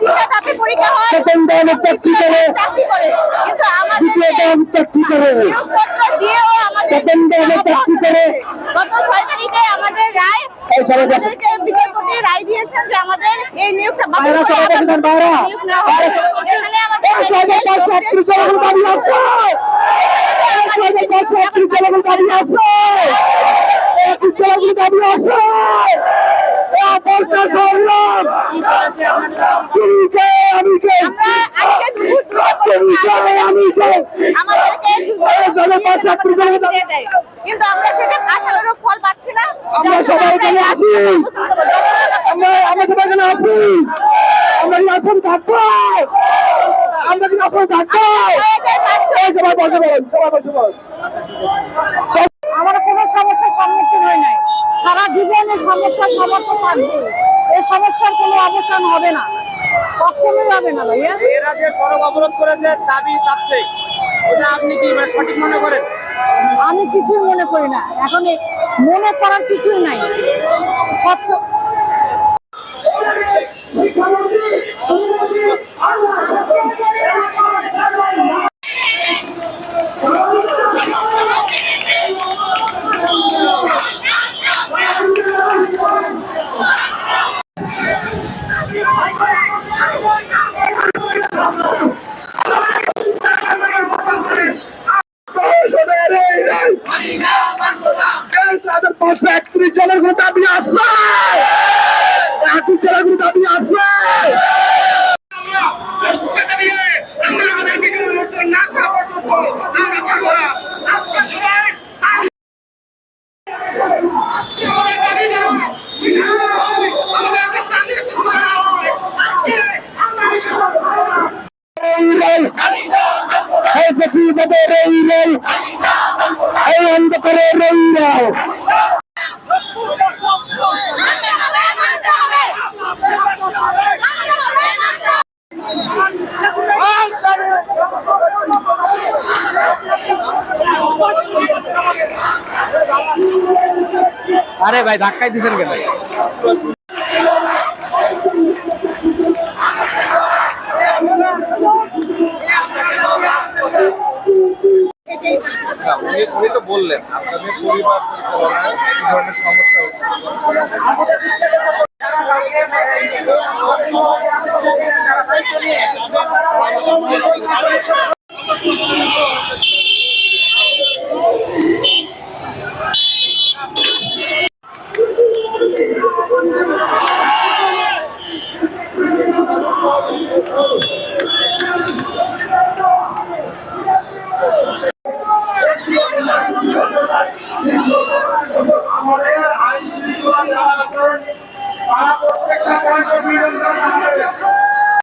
পরীক্ষা হয় চাকরি করে? চাকরি করে। কিন্তু দ্বিতীয় আমাদের চাকরি করে? নিয়োগপত্র দিয়েও আমাদের প্রথম ধাপে চাকরি করে? গত ছয় তারিখে আমাদের রায়। আমাদেরকে বিচারপতি রায় দিয়েছেন যে আমাদের এই নিয়োগটা বাতিল করে। নিয়োগ হবে। আমাদের চাকরি চালানোর দাবি আছে। চাকরি দাবি আছে। এই চাকরি দাবি আছে। এই বলতে সংগ্রাম তুমি কে আমি কে আমরা আজকে দুপুর তুমি কে আমি কে আমাদেরকে এই সবাই পাঁচ চাকরি চালানোর দাবি দিয়ে দেয় কিন্তু আমরা সেটা আশানুরূপ ফল পাচ্ছি না। আমরা সবাই এখানে আছি। আমরা আমরা সবাই এখানে আছি। আমরা কি এখন থাকব। আমরা কি এখন থাকব। এই সবাই বসে বলুন সবাই বসে বলুন আমরা কোনো সমস্যার সম্মুখীন হই নাই। সারা জীবনে সমস্যার সমাধান থাকবে। এই সমস্যার কোনো অবসান হবে না। কখনোই হবে না ভাইয়া। এরা যে সড়ক অবরোধ করেছে দাবি চাচ্ছে আপনি কি মানে সঠিক মনে করেন? আমি কিছুই মনে করি না। এখন মনে করার কিছুই নাই। সত্য একত্রিশ জনের কোনো দাবি আছে? একত্রিশ জনের কোনো দাবি আছে? আরে ভাই ধাক্কাই দিচ্ছেন কেন? উনি তো বললেন আপনাদের পরিবার পরিচালনায় কি ধরনের সমস্যা হচ্ছে। তারা প্রত্যেকটা করে।